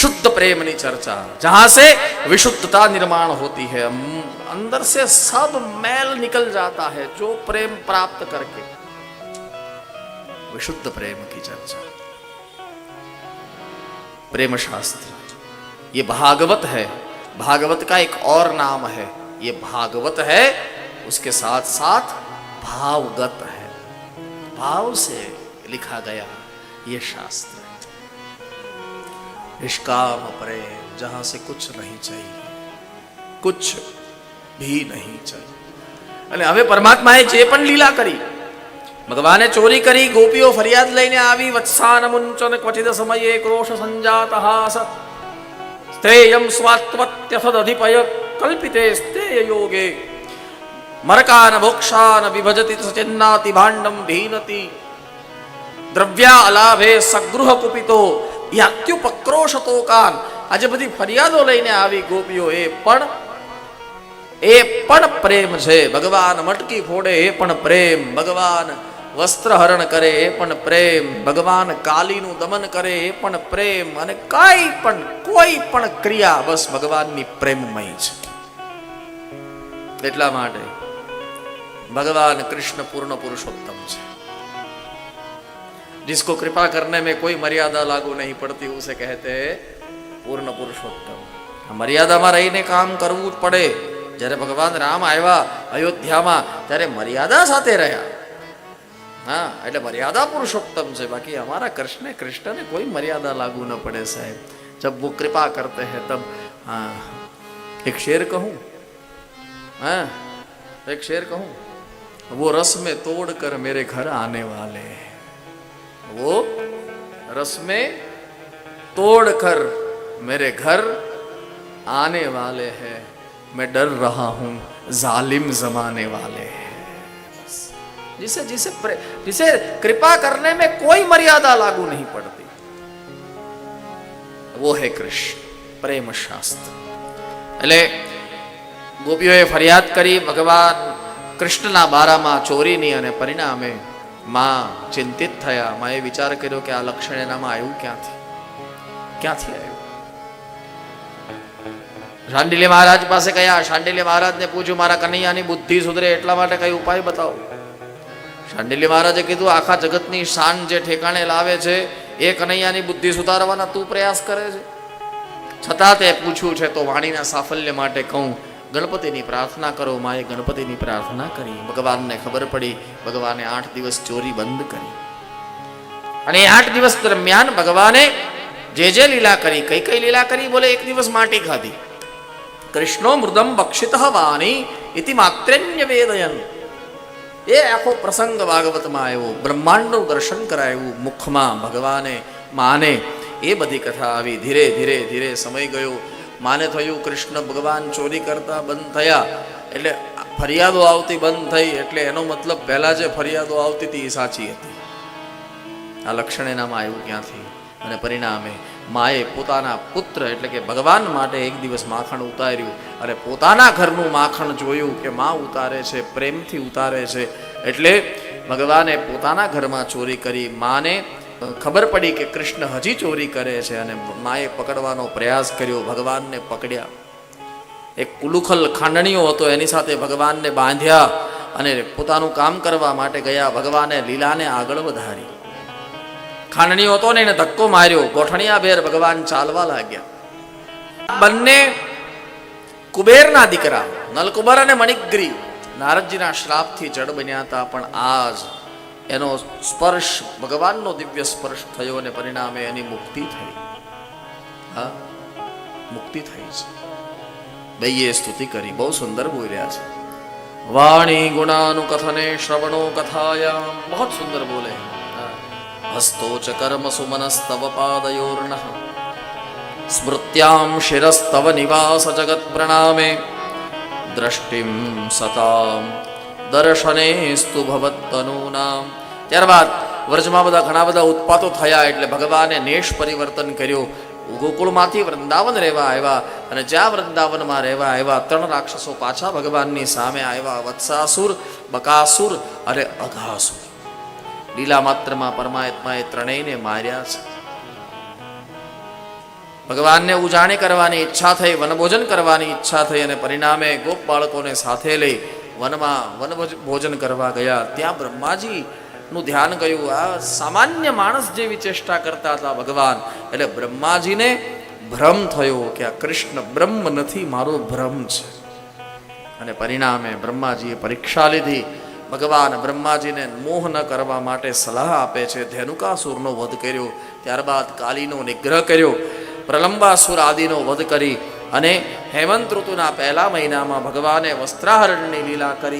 विशुद्ध प्रेम की चर्चा, जहाँ से विशुद्धता निर्माण होती है। अंदर से सब मैल निकल जाता है, जो प्रेम प्राप्त करके। विशुद्ध प्रेम की चर्चा। प्रेम शास्त्र ये भागवत है। भागवत का एक और नाम है। ये भागवत है, उसके साथ साथ भावगत है। भाव से लिखा गया ये शास्त्र। है निष्काम प्रेम जहां से कुछ नहीं चाहिए कुछ भी નહીં चाहिए અને હવે પરમાત્માએ જે પણ લીલા કરી ભગવાને ચોરી કરી ગોપીઓ ફરિયાદ લઈને આવી વત્સાન મુંચન ક્વચિત સમયે ક્રોશ સંજાત હાસ સ્થેયમ સ્વાત્વત્યસદધિપય કલ્પિતે સ્થેય યોગે મરકાન ભોક્ષાન વિભજતિ સચિન્નાતિ ભાંડમ ભીનતિ દ્રવ્યા અલાભે સગૃહ કુપિતો યાત્યુપક્રોશતોકાન. આજે બધી ફરિયાદો લઈને આવી ગોપીઓ, એ પણ એ પણ પ્રેમ છે. ભગવાન મટકી ફોડે, એ પણ પ્રેમ. ભગવાન વસ્ત્ર હરણ કરે, એ પણ પ્રેમ. ભગવાન કાલીનું દમન કરે, એ પણ પ્રેમ. અને કઈ પણ, કોઈ પણ ક્રિયા બસ ભગવાનની પ્રેમમય છે. એટલા માટે ભગવાન કૃષ્ણ પૂર્ણ પુરુષોત્તમ છે. जिसको कृपा करने में कोई मर्यादा लागू नहीं पड़ती उसे कहते हैं પૂર્ણ પુરુષોત્તમ આ મર્યાદામાં રહીને કામ કરવું જ પડે જ્યારે ભગવાન રામ આવ્યા અયોધ્યામાં ત્યારે મર્યાદા સાથે રહ્યા હા એટલે મર્યાદા પુરુષોત્તમ છે બાકી हमारा कृष्ण कृष्ण ने कोई मर्यादा लागू न पड़े साहब जब वो कृपा करते हैं तब हाँ एक शेर कहूँ हाँ एक शेर कहूँ वो रस में तोड़ कर मेरे घर आने वाले हैं वो रस में तोड़ कर मेरे घर आने वाले हैं मैं डर रहा हूं जालिम जमाने वाले हैं बस। जिसे जिसे प्रे- जिसे कृपा करने में कोई मर्यादा लागू नहीं पड़ती वो है कृष्ण प्रेम शास्त्र એટલે ગોપીઓએ ફરિયાદ કરી ભગવાન કૃષ્ણના બારામાં ચોરીની અને પરિણામે માં ચિંતિત થયા. માએ વિચાર કર્યો કે આ લક્ષણ એનામાં આવ્યું ક્યાંથી? ક્યાંથી આવ્યું? શાંડિલે મહારાજ પાસે ગયા. શાંડિલે મહારાજને પૂછ્યું, મારા કનૈયાની બુદ્ધિ સુધરે એટલા માટે કઈ ઉપાય બતાવો? શાંડિલી મહારાજે કીધું, આખા જગતની શાન જે ઠેકાણે લાવે છે, એ કનૈયાની બુદ્ધિ સુધારવાના તું પ્રયાસ કરે છે. છતાં તે પૂછ્યું છે, તો વાણીના સાફલ્ય માટે કહું ગણપતિની પ્રાર્થના કરો, માએ ગણપતિની પ્રાર્થના કરી. ભગવાનને ખબર પડી, ભગવાને આઠ દિવસ ચોરી બંધ કરી. અને આઠ દિવસ દરમિયાન ભગવાને જે જે લીલા કરી, કઈ કઈ લીલા કરી, બોલે, એક દિવસ માટી ખાધી. કૃષ્ણો મૃદમ બક્ષિત વાણી ઇતિ માત્રન્ય વેદયન. એ આખો પ્રસંગ ભાગવતમાં આવ્યો, બ્રહ્માંડનું દર્શન કરાયું, મુખમાં ભગવાને, માને એ બધી કથા આવી. ધીરે ધીરે ધીરે સમય ગયો. માને થયું, કૃષ્ણ ભગવાન ચોરી કરતા બંધ થયા. એટલે ફરિયાદો આવતી બંધ થઈ, એટલે એનો મતલબ પહેલા જે ફરિયાદો આવતી હતી એ સાચી હતી. આ લક્ષણ એનામાં આવ્યું ક્યાંથી? અને પરિણામે માએ પોતાના પુત્ર એટલે કે ભગવાન માટે એક દિવસ માખણ ઉતાર્યું. અને પોતાના ઘરનું માખણ જોયું કે મા ઉતારે છે, પ્રેમથી ઉતારે છે. એટલે ભગવાને પોતાના ઘરમાં ચોરી કરી, માને ખબર પડી કે કૃષ્ણ હજી ચોરી કરે છે અને માએ પકડવાનો પ્રયાસ કર્યો, ભગવાનને પકડ્યા. એક કુલુખલ ખાંડણીઓ હતો, એની સાથે ભગવાનને બાંધ્યા અને પોતાનું કામ કરવા માટે ગયા. ભગવાને લીલાને આગળ વધારી. ખાંડણીઓ હતો ને, એને ધક્કો માર્યો. ગોઠણિયા બેર ભગવાન ચાલવા લાગ્યા. બંને કુબેરના દીકરા, નલકુબર અને મણિગ્રી નારદજીના શ્રાપથી જડ બન્યા હતા, પણ આજ એનો સ્પર્શ, ભગવાનનો દિવ્ય સ્પર્શ થયો અને પરિણામે એની મુક્તિ થઈ. હા? મુક્તિ થઈ છે. દઈએ સ્તુતિ કરી. બહુ સુંદર બોલ્યા છે. વાણી ગુણાનુકથને શ્રવણો કથાયામ. બહુ સુંદર બોલે. હસ્તો ચ કર્મ સુમનસ્તવ પાદયોર્ણ. સ્મૃત્યામ શિરસ્તવ નિવાસ જગત પ્રણામે. દ્રષ્ટિમ સતામ. દર્શનેસ્તુ ભવત્તનૂનામ ત્યારબાદ વ્રજમાં બધા ઘણા બધા ઉત્પાતો થયા એટલે ભગવાને નેશ પરિવર્તન કર્યું. ગોકુળમાંથી વૃંદાવન રહેવા આવ્યા અને જ્યાં વૃંદાવનમાં રહેવા આવ્યા, ત્રણ રાક્ષસો પાછા ભગવાનની સામે આવ્યા. વત્સાસુર, બકાસુર અને અઘાસુર લીલા માત્રમાં પરમાત્માએ ત્રણેયને માર્યા છે. ભગવાનને ઉજાણી કરવાની ઈચ્છા થઈ, વનભોજન કરવાની ઈચ્છા થઈ અને પરિણામે ગોપ બાળકોને સાથે લઈ વનમાં વન ભોજન કરવા ગયા. ત્યાં બ્રહ્માજી નું ધ્યાન ગયું. આ સામાન્ય માણસ જેવી ચેષ્ટા કરતા હતા ભગવાન. એટલે બ્રહ્માજીને ભ્રમ થયો કે આ કૃષ્ણ બ્રહ્મ નથી, મારો ભ્રમ છે. અને પરિણામે બ્રહ્માજીએ પરીક્ષા લીધી. ભગવાન બ્રહ્માજીને મોહ ન કરવા માટે સલાહ આપે છે. ધેનુકાસુરનો વધ કર્યો. ત્યારબાદ કાલીનો નિગ્રહ કર્યો. પ્રલંબાસુર આદિનો વધ કરી. અને હેમંત ઋતુના પહેલા મહિનામાં ભગવાને વસ્ત્રાહરણની લીલા કરી.